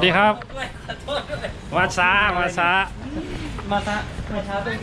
สวัสดีครับด้วยขอโทษด้วยมาช้ามาช้ามาซะมาช้าเป็น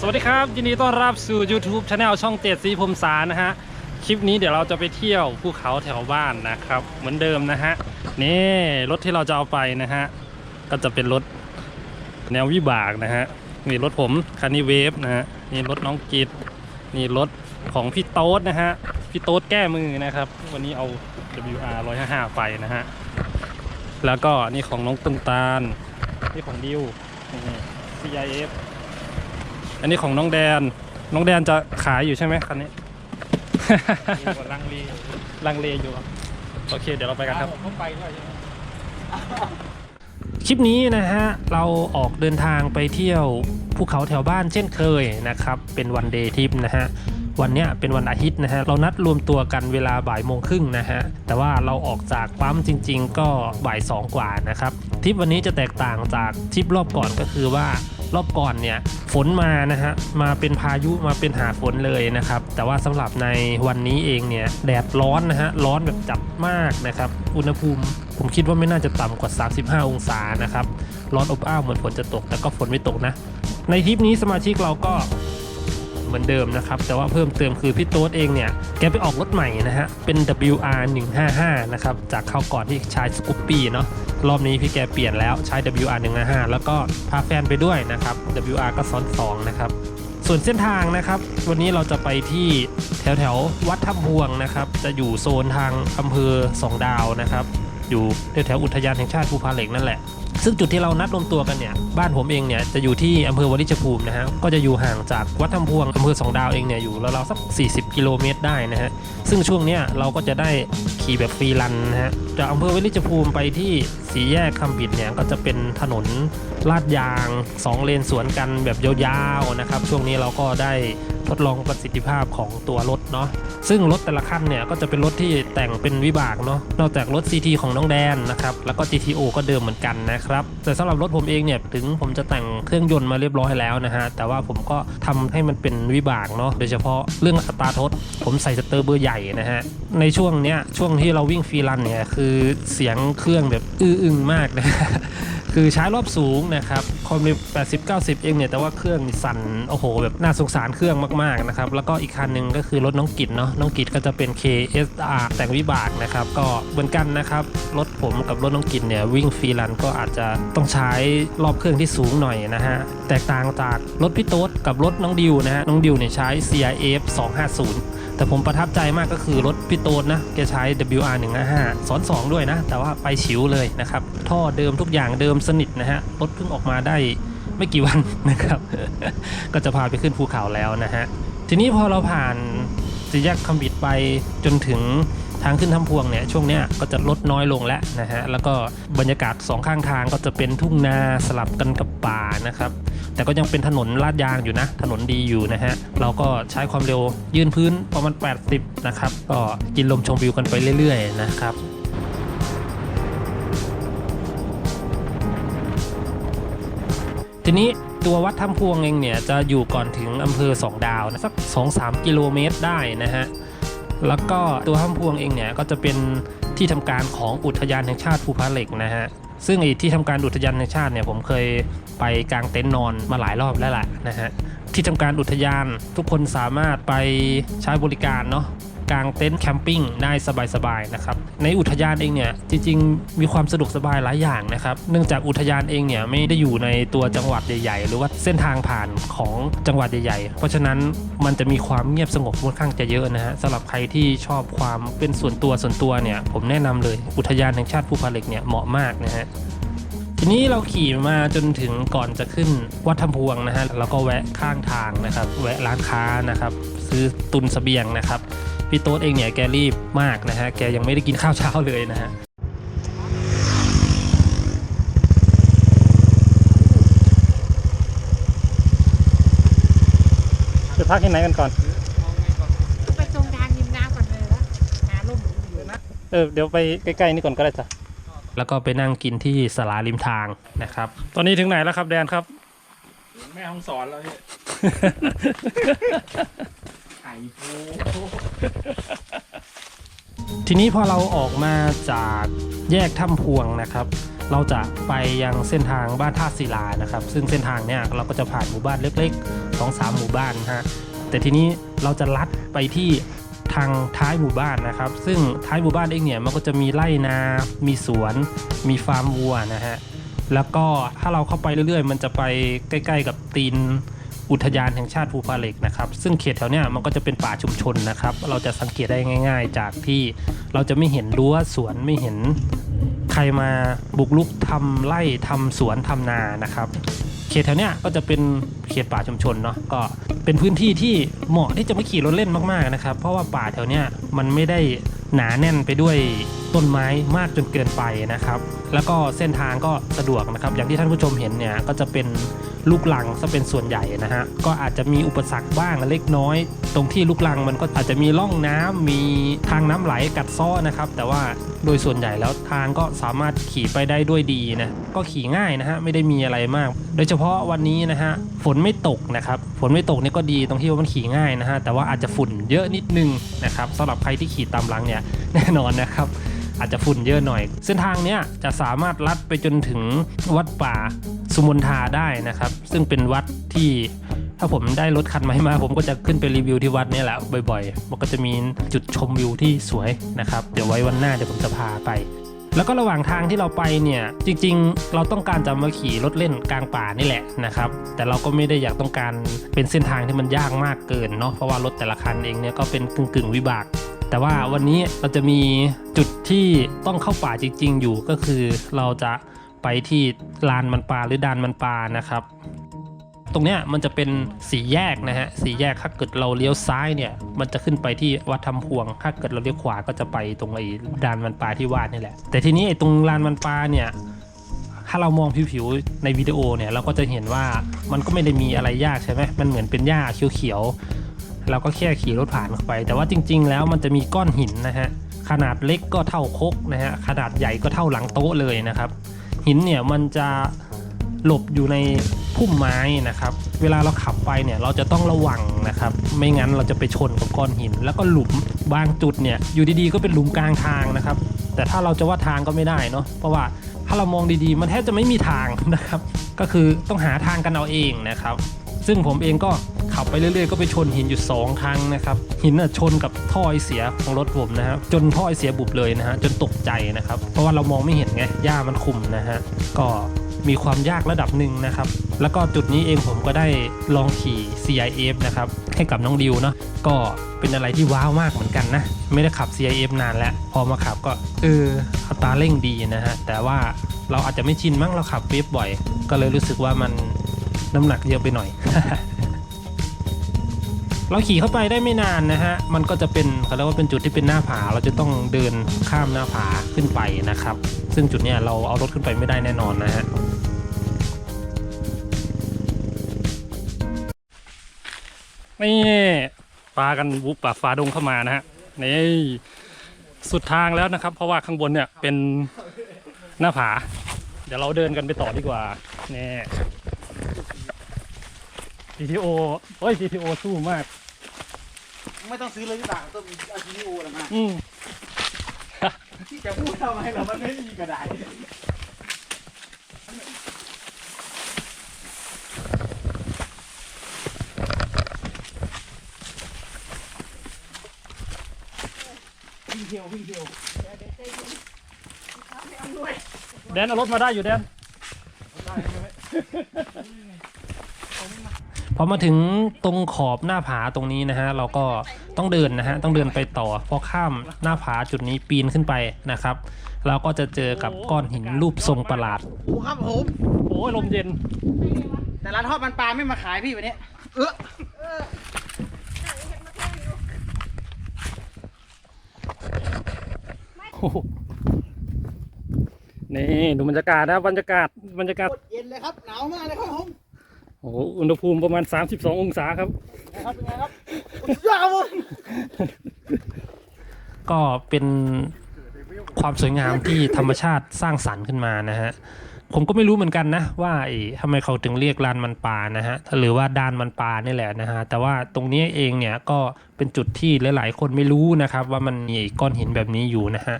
สวัสดีครับ ยินดีต้อนรับสู่ YouTube Channel ช่องเจ็ดสีพรมสารนะฮะ คลิปนี้เดี๋ยวเราจะไปเที่ยวภูเขาแถวบ้านนะครับ เหมือนเดิมนะฮะ นี่ รถที่เราจะเอาไปนะฮะ ก็จะเป็นรถแนววิบากนะฮะนี่รถผมคันนี้เวฟนะฮะนี่รถน้องกิตนี่รถของพี่โต๊ดนะฮะพี่โต๊ดแก้มือนะครับ วันนี้เอา WR 155 ไปนะฮะ แล้วก็นี่ของน้องตุงตาล นี่ของดิวนี่ CIF อันนี้ของน้องแดน น้องแดนจะขายอยู่ใช่ไหมคันนี้ลังเลลังเลอยู่ครับโอเค เดี๋ยวเราไปกันครับผมไปด้วยใช่ไหมคลิปนี้นะฮะ เราออกเดินทางไปเที่ยวภูเขาแถวบ้านเช่นเคยนะครับ เป็นวันเดย์ทริปนะฮะ วันนี้เป็นวันอาทิตย์นะฮะเรานัดรวมตัวกันเวลาบ่ายโมงครึ่งนะฮะแต่ว่าเราออกจากปั๊มจริง ๆ ก็บ่ายสองกว่านะครับทริปวันนี้จะแตกต่างจากทริปรอบก่อนก็คือว่ารอบก่อนเนี่ยฝนมานะฮะมาเป็นพายุมาเป็นหาฝนเลยนะครับ แต่ว่าสำหรับในวันนี้เองเนี่ยแดดร้อนนะฮะร้อนแบบจัดมากนะครับ อุณหภูมิผมคิดว่าไม่น่าจะต่ำกว่า 35 องศานะครับ ร้อนอบอ้าวเหมือนฝนจะตก แต่ก็ฝนไม่ตกนะ ในทริปนี้สมาชิกเราก็ เหมือนเดิมนะครับ แต่ว่าเพิ่มเติมคือพี่โต๊ดเองเนี่ย แกไปออกรถใหม่นะฮะ เป็น WR 155นะครับ จากเข้าวก่อนที่ใช้สกูปปี้เนาะ รอบนี้พี่แกเปลี่ยนแล้วใช้ WR 155แล้วก็พาแฟนไปด้วยนะครับ WR ก็ซ้อน2นะครับ ส่วนเส้นทางนะครับ วันนี้เราจะไปที่แถวแถววัดถ้ำพวงนะครับ จะอยู่โซนทางอำเภอสองดาวนะครับ อยู่แถวแถวอุทยานแห่งชาติภูผาเหล็กนั่นแหละ ซึ่งจุดที่เรานัดรวมตัวกันเนี่ยบ้านผมเองเนี่ยจะอยู่ที่อำเภอวลิชภูมินะฮะก็จะอยู่ห่างจากวัดถ้ำพวงอำเภอสองดาวเองเนี่ยอยู่ราวๆสัก 40 กิโลเมตรได้นะฮะซึ่งช่วงเนี้ยเราก็จะได้ขี่แบบฟรีรันนะฮะจากอำเภอวลิชภูมิไปที่สีแยกคำบิดเนี่ยก็จะเป็นถนนลาดยาง 2 เลนสวนกันแบบยาวๆนะครับช่วงนี้เราก็ได้ ทดลองประสิทธิภาพของตัวรถเนาะซึ่งรถแต่ละคันเนี่ยก็จะเป็นรถที่แต่งเป็นวิบากเนาะนอกจากรถ CT ของน้องแดนนะครับแล้วก็ GTO ก็เดิมเหมือนกันนะครับแต่สำหรับรถผมเองเนี่ยถึงผมจะแต่งเครื่องยนต์มาเรียบร้อยแล้วนะฮะแต่ว่าผมก็ทำให้มันเป็นวิบากเนาะโดยเฉพาะเรื่องอัตราทดผมใส่สเตอร์เบอร์ใหญ่นะฮะในช่วงเนี้ยช่วงที่เราวิ่งฟรีรันเนี่ยคือเสียงเครื่องแบบอื้ออึงมากนะ คือใช้รอบสูงนะครับความเร็ว80 90 เองเนี่ยแต่ว่าเครื่องมีสั่นโอ้โหแบบน่าสงสารเครื่องมากๆนะครับแล้วก็อีกคันหนึ่งก็คือรถน้องกิจเนาะน้องกิจก็จะเป็น KSR แต่งวิบากนะครับก็เหมือนกันนะครับรถผมกับรถน้องกิจเนี่ยวิ่งฟรีรันก็อาจจะต้องใช้รอบเครื่องที่สูงหน่อยนะฮะแตกต่างจากรถพี่โต๊ดกับรถน้องดิวนะฮะน้องดิวเนี่ยใช้ CRF 250 แต่ผมประทับใจมากก็คือรถพี่โต๊ดนะแกใช้ WR 155ซ้อน 2 ด้วยนะ แต่ว่าไปฉิวเลยนะครับ ท่อเดิมทุกอย่างเดิมสนิทนะฮะ รถเพิ่งออกมาได้ไม่กี่วันนะครับ ก็จะพาไปขึ้นภูเขาแล้วนะฮะ ทีนี้พอเราผ่านสี่แยกคำบิดไปจนถึงทางขึ้นทำพวงเนี่ยช่วงเนี้ยก็จะลดน้อยลงแล้วนะฮะแล้วก็บรรยากาศสองข้างทางก็จะเป็นทุ่งนาสลับกันกับป่านะครับ แต่ก็ยังเป็นถนนลาดยางอยู่นะ ถนนดีอยู่นะฮะ เราก็ใช้ความเร็วยืนพื้นประมาณ 80 นะครับ ก็กินลมชมวิวกันไปเรื่อยๆ นะครับทีนี้ตัววัดถ้ำพวงเองเนี่ยจะอยู่ก่อนถึงอำเภอสองดาวนะสัก2-3 กิโลเมตรได้นะฮะ แล้วก็ตัวถ้ำพวงเองเนี่ยก็จะเป็นที่ทำการของอุทยานแห่งชาติภูผาเหล็กนะฮะ ซึ่งไอ้ที่ทำการอุทยานแห่งชาติเนี่ยผมเคยไปกางเต็นท์นอนมาหลายรอบแล้วแหละนะฮะที่ทำการอุทยานทุกคนสามารถไปใช้บริการเนาะกางเต็นท์แคมปิ้งได้สบายๆนะครับ ในอุทยานเองเนี่ยจริงๆ มีความสะดวกสบายหลายอย่างนะครับ เนื่องจากอุทยานเองเนี่ยไม่ได้อยู่ในตัวจังหวัดใหญ่ๆ หรือว่าเส้นทางผ่านของจังหวัดใหญ่ๆ เพราะฉะนั้นมันจะมีความเงียบสงบค่อนข้างจะเยอะนะฮะสำหรับใครที่ชอบความเป็นส่วนตัวส่วนตัวเนี่ยผมแนะนำเลยอุทยานแห่งชาติภูผาเหล็กเนี่ยเหมาะมากนะฮะทีนี้เราขี่มาจนถึงก่อนจะขึ้นวัดทำพวงนะฮะแล้วก็แวะข้างทางนะครับ แวะร้านค้านะครับ ซื้อตุนสเสบียงนะครับ พี่โต๊ดเองเนี่ยแกรีบมากนะฮะ แกยังไม่ได้กินข้าวเช้าเลยนะฮะจะพักที่ไหนกันก่อน ไปตรงทางริมน้ำก่อนเลยแล้วหาร่มอยู่นะเออเดี๋ยวไปใกล้ๆนี่ก่อนก็ได้จ้ะแล้วก็ไปนั่งกินที่สลาริมทางนะครับ ตอนนี้ถึงไหนแล้วครับแดนครับ แม่ห้องสอนแล้วพี่ไก่ฟู ทีนี้พอเราออกมาจากแยกถ้ำพวงนะครับ เราจะไปยังเส้นทางบ้านท่าศิลานะครับ ซึ่งเส้นทางเนี่ยเราก็จะผ่านหมู่บ้านเล็กๆสองสามหมู่บ้านฮะแต่ทีนี้เราจะลัดไปที่ทางท้ายหมู่บ้านนะครับ ซึ่งท้ายหมู่บ้านเองเนี่ยมันก็จะมีไร่นา มีสวน มีฟาร์มวัวนะฮะแล้วก็ถ้าเราเข้าไปเรื่อยๆ มันจะไปใกล้ ๆ กับตีน อุทยานแห่งชาติภูพาเหล็กนะครับ ซึ่งเขตแถวเนี้ยมันก็จะเป็นป่าชุมชนนะครับ เราจะสังเกตได้ง่าย ๆ จากที่เราจะไม่เห็นรั้วสวนไม่เห็นใครมาบุกลุกทำไร่ทำสวนทำนานะครับ เขตแถวเนี้ยก็จะเป็นเขตป่าชุมชนเนาะก็เป็นพื้นที่ที่เหมาะที่จะมาขี่รถเล่นมากๆนะครับ เพราะว่าป่าแถวเนี้ยมันไม่ได้หนาแน่นไปด้วยต้นไม้มากจนเกินไปนะครับ แล้วก็เส้นทางก็สะดวกนะครับ อย่างที่ท่านผู้ชมเห็นเนี่ยก็จะเป็น ลูกลังซะเป็นส่วนใหญ่นะฮะก็อาจจะมีอุปสรรคบ้างเล็กน้อย ตรงที่ลูกลังมันก็อาจจะมีร่องน้ำมีทางน้ำไหลกัดซ้อนะครับ แต่ว่าโดยส่วนใหญ่แล้วทางก็สามารถขี่ไปได้ด้วยดีนะก็ขี่ง่ายนะฮะไม่ได้มีอะไรมาก โดยเฉพาะวันนี้นะฮะฝนไม่ตกนะครับฝนไม่ตกนี่ก็ดีตรงที่ว่ามันขี่ง่ายนะฮะแต่ว่าอาจจะฝุ่นเยอะนิดนึงนะครับสำหรับใครที่ขี่ตามหลังเนี่ยแน่นอนนะครับ อาจจะฝุ่นเยอะหน่อย เส้นทางเนี้ยจะสามารถลัดไปจนถึงวัดป่าสุมนทาได้นะครับ ซึ่งเป็นวัดที่ถ้าผมได้รถคันใหม่มา ผมก็จะขึ้นไปรีวิวที่วัดนี้แหละบ่อยๆ มันก็จะมีจุดชมวิวที่สวยนะครับ เดี๋ยวไว้วันหน้าเดี๋ยวผมจะพาไปแล้วก็ระหว่างทางที่เราไปเนี่ยจริงๆ เราต้องการจะมาขี่รถเล่นกลางป่านี่แหละนะครับ แต่เราก็ไม่ได้อยากต้องการเป็นเส้นทางที่มันยากมากเกินเนาะเพราะว่ารถแต่ละคันเองเนี่ยก็เป็นกึ่งกึ่งๆวิบาก แต่ว่าวันนี้เราจะมีจุดที่ต้องเข้าป่าจริง ๆ อยู่ก็คือเราจะไปที่ลานมันปลาหรือดานมันปลานะครับ ตรงเนี้ยมันจะเป็นสีแยกนะฮะสีแยกถ้าเกิดเราเลี้ยวซ้ายเนี่ย มันจะขึ้นไปที่วัดทำพวง ถ้าเกิดเราเลี้ยวขวาก็จะไปตรงไอ้ดานมันปลาที่วาดนี่แหละ แต่ทีนี้ไอ้ตรงลานมันปลาเนี่ยถ้าเรามองผิวๆในวิดีโอเนี่ยเราก็จะเห็นว่ามันก็ไม่ได้มีอะไรยากใช่ไหมมันเหมือนเป็นหญ้าเขียวๆ เราก็แค่ขี่รถผ่านเข้าไป แต่ว่าจริง ๆ แล้วมันจะมีก้อนหินนะฮะขนาดเล็กก็เท่าคกนะฮะขนาดใหญ่ก็เท่าหลังโต๊ะเลยนะครับ หินเนี่ยมันจะหลบอยู่ในพุ่มไม้นะครับ เวลาเราขับไปเนี่ยเราจะต้องระวังนะครับ ไม่งั้นเราจะไปชนกับก้อนหิน แล้วก็หลุมบางจุดเนี่ยอยู่ดีๆก็เป็นหลุมกลางทางนะครับ แต่ถ้าเราจะว่าทางก็ไม่ได้เนาะเพราะว่าถ้าเรามองดีๆ มันแทบจะไม่มีทางนะครับ ก็คือต้องหาทางกันเอาเองนะครับ ซึ่งผมเองก็ ขับไปเรื่อยๆก็ไปชนหินอยู่สองครั้งนะครับหินน่ะชนกับท่อไอเสียของรถผมนะครับจนท่อไอเสียบุบเลยนะฮะจนตกใจนะครับ เพราะว่าเรามองไม่เห็นไงหญ้ามันคุมนะฮะก็มีความยากระดับหนึ่งนะครับ แล้วก็จุดนี้เองผมก็ได้ลองขี่ CIF นะครับ ให้กับน้องดิวเนาะ ก็เป็นอะไรที่ว้าวมากเหมือนกันนะ ไม่ได้ขับ CIF นานแล้ว พอมาขับก็เอออัตราเร่งดีนะฮะ แต่ว่าเราอาจจะไม่ชินมั้งเราขับเวฟบ่อย ก็เลยรู้สึกว่ามันน้ำหนักเยอะไปหน่อย เราขี่เข้าไปได้ไม่นานนะฮะ มันก็จะเป็นเขาเรียกว่าเป็นจุดที่เป็นหน้าผา เราจะต้องเดินข้ามหน้าผาขึ้นไปนะครับ ซึ่งจุดเนี้ยเราเอารถขึ้นไปไม่ได้แน่นอนนะฮะนี่ปลากันบุกป่าฟ้าดงเข้ามานะฮะนี่สุดทางแล้วนะครับ เพราะว่าข้างบนเนี่ยเป็นหน้าผา เดี๋ยวเราเดินกันไปต่อดีกว่านี่ GTO โอ้ย GTO สู้มาก ไม่ต้องซื้อเลยที่ต่างต้องมีอาชีพอะไรมาอืมที่จะพูดทำไมเหรอมันไม่มีกระดาษแดนเอารถมาได้อยู่แดน พอมาถึงตรงขอบหน้าผาตรงนี้นะฮะเราก็ต้องเดินนะฮะต้องเดินไปต่อพอข้ามหน้าผาจุดนี้ปีนขึ้นไปนะครับ เราก็จะเจอกับก้อนหินรูปทรงประหลาดโอ้ครับผมโอ้ยลมเย็น แต่ร้านทอดมันปลาไม่มาขายพี่วันนี้เออโอ้โหนี่ดูบรรยากาศนะบรรยากาศบรรยากาศโคตรเย็นเลยครับหนาวมากเลยครับผม โอ้โหอุณหภูมิประมาณ 32 องศาครับ นะครับเป็นไงครับสุดยอดครับผมก็เป็นความสวยงามที่ธรรมชาติสร้างสรรค์ขึ้นมานะฮะ ผมก็ไม่รู้เหมือนกันนะ ว่าไอ้ทำไมเขาถึงเรียกลานมันปลานะฮะหรือว่าดานมันปลานี่แหละนะฮะ แต่ว่าตรงนี้เองเนี่ยก็เป็นจุดที่หลาย ๆ คนไม่รู้นะครับ ว่ามันมีไอ้ก้อนหินแบบนี้อยู่นะฮะ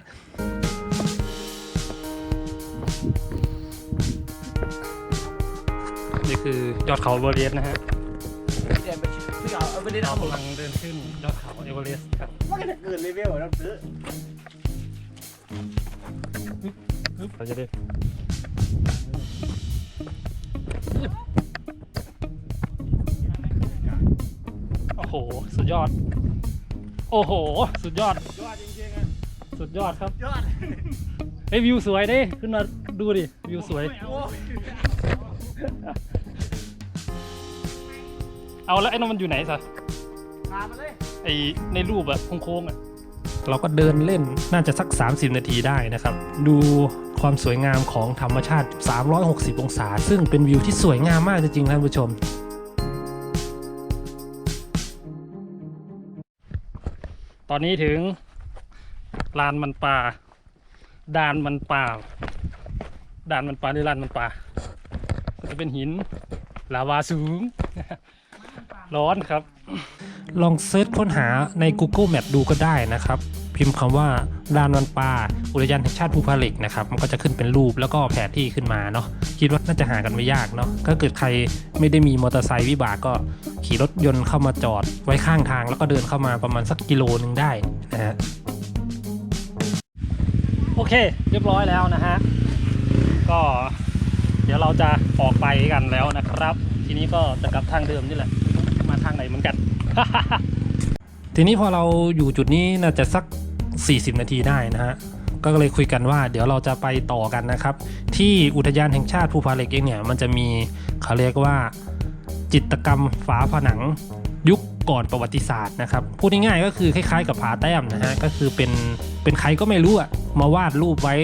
คือยอดเขาเบอร์เรียสนะฮะเดี๋ยวไปที่เอาเอาไปเล่นเราเอาหมดกำลังเดินขึ้นยอดเขาเอเวอเรสต์ครับมันก็จะเกินเลเวลแล้วซื้อเราจะได้โอ้โห สุดยอด โอ้โห สุดยอด ยอดจริงๆอะสุดยอดครับยอดเฮ้ยวิวสวยดิขึ้นมาดูดิวิวสวย โอ้ย เอาแล้วไอ้นั่นมันอยู่ไหนสะพามาเลยไอในรูปอะโค้งๆอะเราก็เดินเล่นน่าจะสัก 30 นาทีได้นะครับ ดูความสวยงามของธรรมชาติ 360 องศา ซึ่งเป็นวิวที่สวยงามมากจริงๆท่านผู้ชม ตอนนี้ถึงลานมันปลาดานมันปลาดานมันปลาหรือลานมันปลามันจะเป็นหินลาวาสูง ร้อนครับ ลองเซิร์ชค้นหาใน Google Map ดูก็ได้นะครับ พิมพ์คำว่าดานวันปลาอุทยานแห่งชาติภูพาเหล็กนะครับ มันก็จะขึ้นเป็นรูปแล้วก็แผนที่ขึ้นมาเนาะคิดว่าน่าจะหากันไม่ยากเนาะถ้าเกิดใครไม่ได้มีมอเตอร์ไซค์วิบากก็ขี่รถยนต์เข้ามาจอดไว้ข้างทาง แล้วก็เดินเข้ามาประมาณสักกิโลนึงได้นะฮะโอเค เรียบร้อยแล้วนะฮะก็เดี๋ยวเราจะออกไปกันแล้วนะครับ ทีนี้ก็จะกลับทางเดิมนี่แหละมา ทางไหนเหมือนกัน ทีนี้พอเราอยู่จุดนี้น่าจะสัก 40 นาทีได้นะฮะก็เลยคุยกันว่าเดี๋ยวเราจะไปต่อกันนะครับ ที่อุทยานแห่งชาติภูพาเหล็กเองเนี่ยมันจะมีเขาเรียกว่าจิตรกรรมฝาผนังยุคก่อนประวัติศาสตร์นะครับพูดง่ายๆก็คือคล้ายๆ กับผาแต้มนะฮะก็คือเป็นเป็นใครก็ไม่รู้อะมาวาดรูปไว้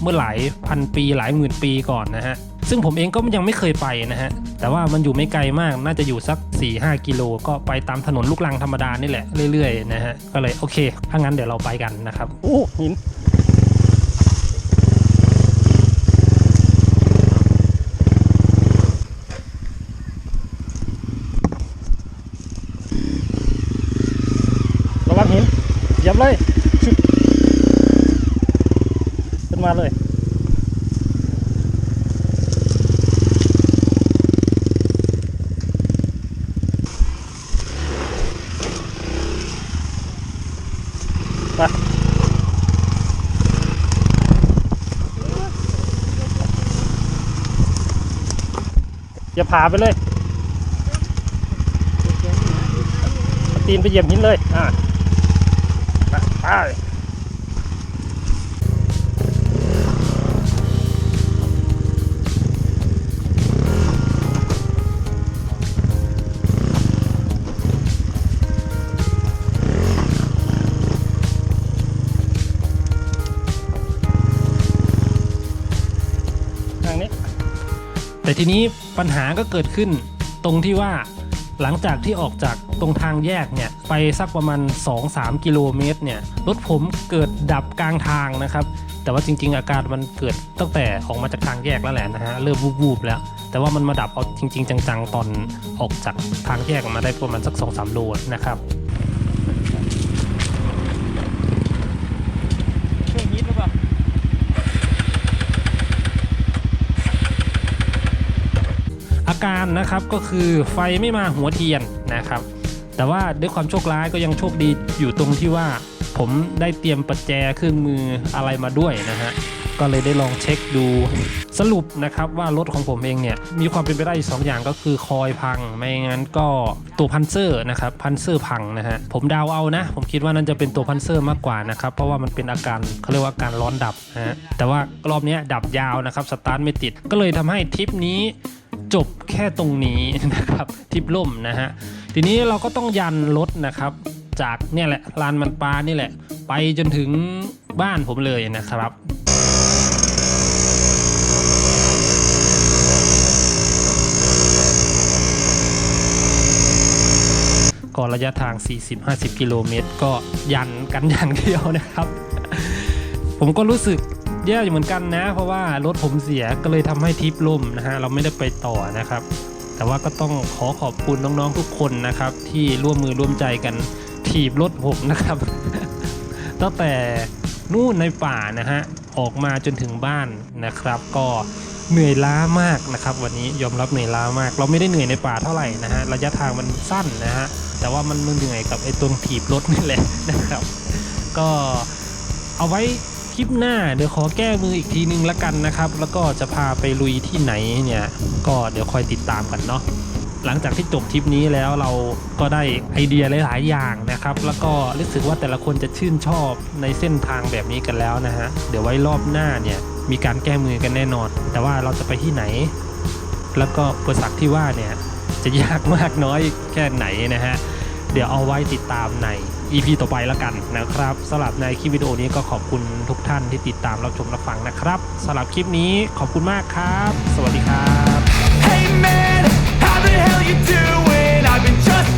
เมื่อหลายพันปีหลายหมื่นปีก่อนนะฮะ ซึ่งผมเองก็ยังไม่เคยไปนะฮะ แต่ว่ามันอยู่ไม่ไกลมาก น่าจะอยู่สัก 4-5 กิโล ก็ไปตามถนนลูกรังธรรมดานี่แหละเรื่อยๆนะฮะ ก็เลยโอเค ถ้างั้นเดี๋ยวเราไปกันนะครับ โอ้หินระวังหินเหยียบเลย ขึ้นมาเลย ผาไปเลย ตีนไปเหยียบหินเลย อ่าไป แต่ทีนี้ปัญหาก็เกิดขึ้นตรงที่ว่าหลังจากที่ออกจากตรงทางแยกเนี่ยไปสักประมาณ 2-3 กิโลเมตรเนี่ยรถผมเกิดดับกลางทางนะครับ แต่ว่าจริง ๆ อาการมันเกิดตั้งแต่ออกมาจากทางแยกแล้วแหละนะฮะเริ่มวูบๆแล้ว แต่ว่ามันมาดับเอาจริง ๆ จังๆ ตอนออกจากทางแยกมาได้ประมาณสัก 2-3 โลนะครับ ช่วงฮิตหรือเปล่า อาการ นะครับ ก็คือไฟไม่มาหัวเทียนนะครับ แต่ว่าด้วยความโชคร้ายก็ยังโชคดีอยู่ตรงที่ว่า ผมได้เตรียมประแจเครื่องมืออะไรมาด้วยนะฮะก็เลยได้ลองเช็คดูสรุปนะครับว่ารถของผมเองเนี่ยมีความเป็นไปได้อยู่สองอย่างก็คือคอยพังไม่งั้นก็ตัวพันเซอร์นะครับพันเซอร์พังนะฮะผมเดาเอานะ ผมคิดว่านั่นจะเป็นตัวพันเซอร์มากกว่านะครับเพราะว่ามันเป็นอาการเขาเรียกว่าการร้อนดับนะฮะแต่ว่ารอบนี้ดับยาวนะครับสตาร์ทไม่ติด ก็เลยทำให้ทริปนี้จบแค่ตรงนี้นะครับทริปล่มนะฮะ ทีนี้เราก็ต้องยันรถนะครับ จากเนี่ยแหละลานมันปลานี่แหละ ไปจนถึงบ้านผมเลยนะครับก็ระยะทาง 40-50 กิโลเมตร ก็ยันกันอย่างเดียวนะครับ ผมก็รู้สึกแย่อยู่เหมือนกันนะ เพราะว่ารถผมเสียก็เลยทำให้ทริปล่มนะฮะ เราไม่ได้ไปต่อนะครับ แต่ว่าก็ต้องขอขอบคุณน้องๆทุกคนนะครับ ที่ร่วมมือร่วมใจกันถีบรถผมนะครับ ตั้งแต่นู่นในป่านะฮะออกมาจนถึงบ้านนะครับ ก็เหนื่อยล้ามากนะครับ วันนี้ยอมรับเหนื่อยล้ามาก เราไม่ได้เหนื่อยในป่าเท่าไหร่นะฮะระยะทางมันสั้นนะฮะแต่ว่ามันเหนื่อยกับไอ้ตรงถีบรถนี่แหละนะครับ ก็เอาไว้ ลิปหน้าเดี๋ยวขอแก้มืออีกทีนึงละกันนะครับ แล้วก็จะพาไปลุยที่ไหนเนี่ยก็เดี๋ยวคอยติดตามกันเนาะหลังจากที่จบทริปนี้แล้วเราก็ได้ไอเดียหลาย ๆ อย่างนะครับ แล้วก็รู้สึกว่าแต่ละคนจะชื่นชอบในเส้นทางแบบนี้กันแล้วนะฮะเดี๋ยวไว้รอบหน้าเนี่ยมีการแก้มือกันแน่นอน แต่ว่าเราจะไปที่ไหน แล้วก็อุปสรรคที่ว่าเนี่ยจะยากมากน้อยแค่ไหนนะฮะเดี๋ยวเอาไว้ติดตามใน EP ต่อไปแล้วกันนะครับสำหรับในคลิปวิดีโอนี้ก็ขอบคุณทุกท่านที่ติดตามรับชมรับฟังนะครับสำหรับคลิปนี้ขอบคุณมากครับ สวัสดีครับ Hey man how the hell you doing I've been just